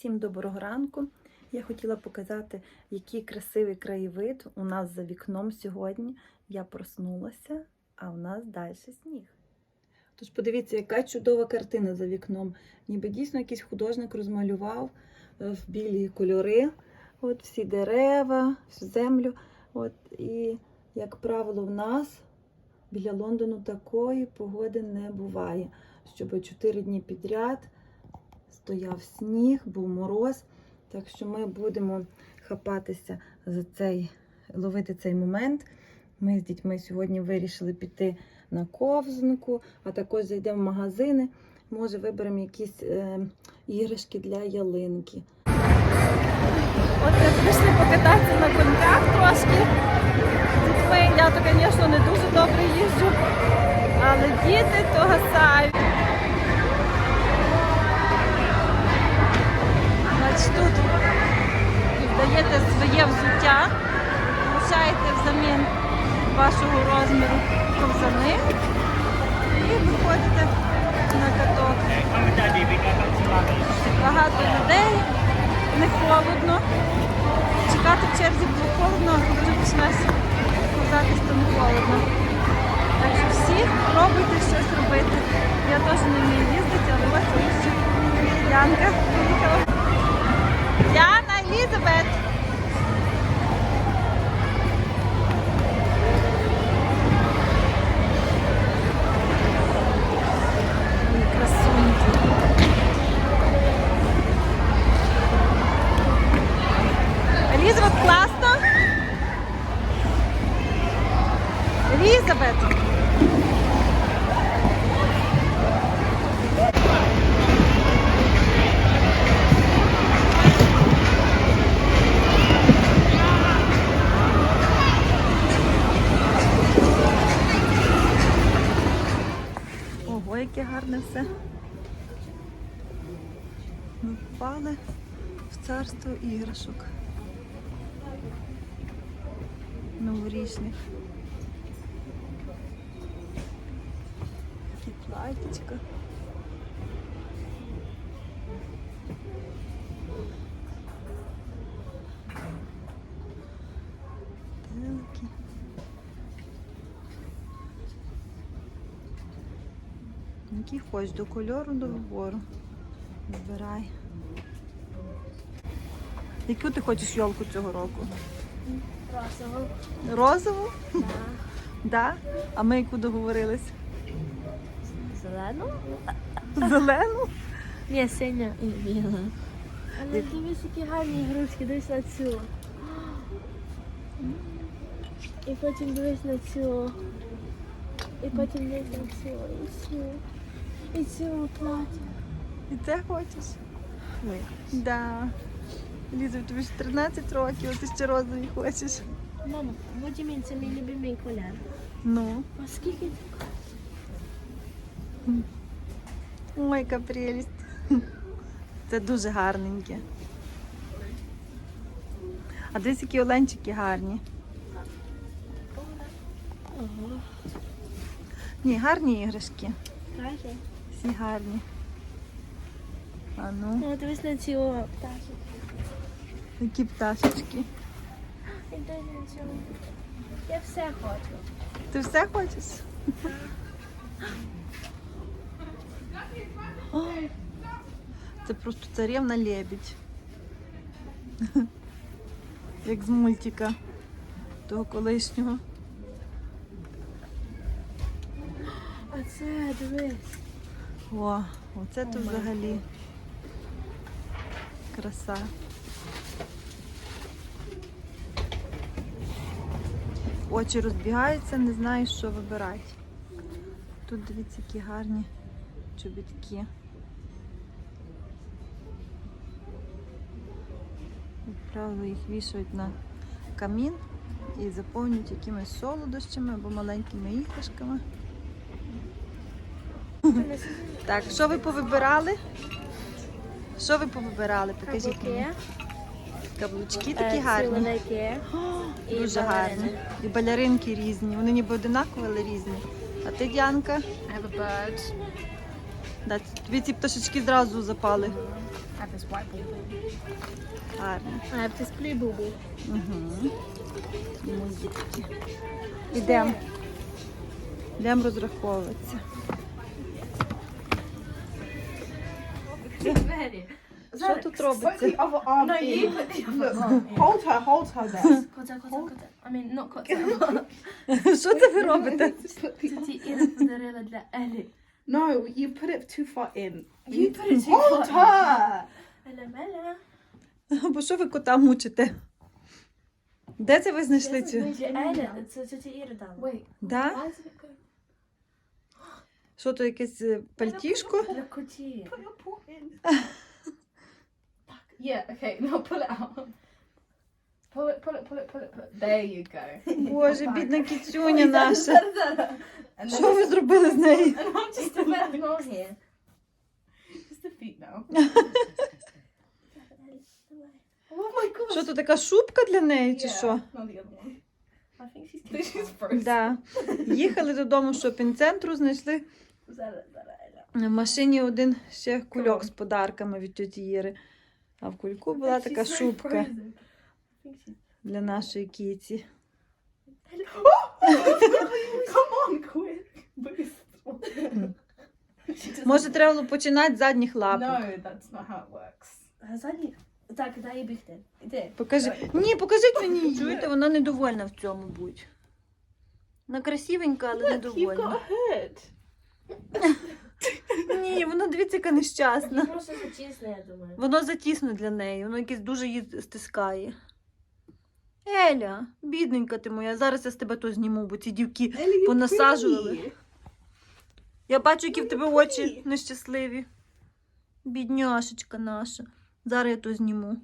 Всім доброго ранку. Я хотіла показати, який красивий краєвид у нас за вікном сьогодні. Я проснулася, а в нас далі сніг. Тож подивіться, яка чудова картина за вікном. Ніби дійсно якийсь художник розмалював е, в білі кольори. От всі дерева, всю землю. От, і, як правило, в нас біля Лондону такої погоди не буває, щоб чотири дні підряд стояв сніг, був мороз. Так що ми будемо хапатися за цей, ловити цей момент. Ми з дітьми сьогодні вирішили піти на ковзанку, а також зайдемо в магазини. Може, виберемо якісь е, іграшки для ялинки. От пішли покататися на коньках трошки. з дітьми. Я звісно, не дуже добре їжджу, але діти то гасають. Даєте своє взуття, получаєте взамін вашого розміру ковзани і виходите на каток. Багато людей, не холодно. Чекати в черзі було холодно, а коли вже почнеш ковзатись, то не холодно. Так що всі пробуйте щось робити. Я теж не вмію їздити, але ось. Янка поїхала. Яна Елізабет. Ми впали в царство іграшок. Новорічних. Такі платічка. Телки. Який хочеш, до кольору, до вибору. Вибирай. Яку ти хочеш йолку цього року? Розово. Розову? Да. Да? А ми яку договорились? Зелену? Зелену? Ні, синя і біла. Але дивись, які гарні ігрушки, дивись на цю. І потім дивись на цю. І потім дивись на цю. І цю. І цю плаття. І це хочеш? Ой. Да. Ліза, тобі ж 13 років, а ти ще розові хочеш. Мама, Водімін, це мій любимий колір. Ну. А скільки? Ой, яка прелість. Це дуже гарненьке. А десь які оленчики гарні. Ні, гарні іграшки. Каже. Всі гарні. А ну, Ну, дивись на цю пташку. які пташечки. І на цю. Я все хочу. Ти все хочеш? О, Це просто царівна лебідь. Як з мультика того колишнього. А це, дивись. О, оце то О, взагалі краса. Очі розбігаються, не знаю, що вибирати. Тут дивіться, які гарні чобітки. Як правило, їх вішають на камін і заповнюють якимись солодощами або маленькими іграшками. Так, що ви повибирали? Що ви повибирали? Покажіть мені. Каблучки такі Е, гарні. Силовики. і Дуже балерини. гарні. І балеринки різні. Вони ніби одинакові, але різні. А ти, Діанка? I have a bird. Да, тобі ці пташечки зразу запали. I have this white. Гарно. I have this blue ball. Угу. Мої дітки. Ідемо. Йдемо розраховуватися. Що тут робиться? other arm No, in. you put the other arm in. hold her, hold her there. Kotta, kotta, kotta. I mean, not kotta. Що це ви робите? Put the- Іра подарила для Елі. no, you put it too far in. You put it too Hold far. her. Еля Меля. Бо що ви кота мучите? Де це ви знайшли цю? Це Еля, це це Іра дала. Wait, Да? why is it going? Що то якесь е, пальтішко? Для коті. Put your paw in. Yeah, okay, now pull it out. Pull it, pull it, pull it, pull it, pull it. There you go. Боже, бідна кіцюня наша. And Що ви зробили з нею? And I'm just a bit more here. Just the feet now. Oh my god. Що то така шубка для неї, чи що? Not the other one. I think she's too She's far. frozen. Да. Їхали додому з шопінг-центру, знайшли Зараз, зараз, в машині один ще кульок з подарками від тіті Іри. А в кульку була така шубка для нашої кіці. Doesn't- Може, треба було починати з задніх лапок. No, that's not how it works. Задні- Так, дай бігти. Іди. Покажи. Ні, покажіть мені. Чуєте, вона недовольна в цьому будь. Вона красивенька, але You've got недовольна. Ні, вона дивіться, яка нещасна. Просто затісне, я думаю. Воно затісно для неї, воно якесь дуже її стискає. Еля, бідненька ти моя, зараз я з тебе то зніму, бо ці дівки. You're Понасаджували. Я бачу, які в тебе очі нещасливі. Бідняшечка наша. Зараз я то зніму.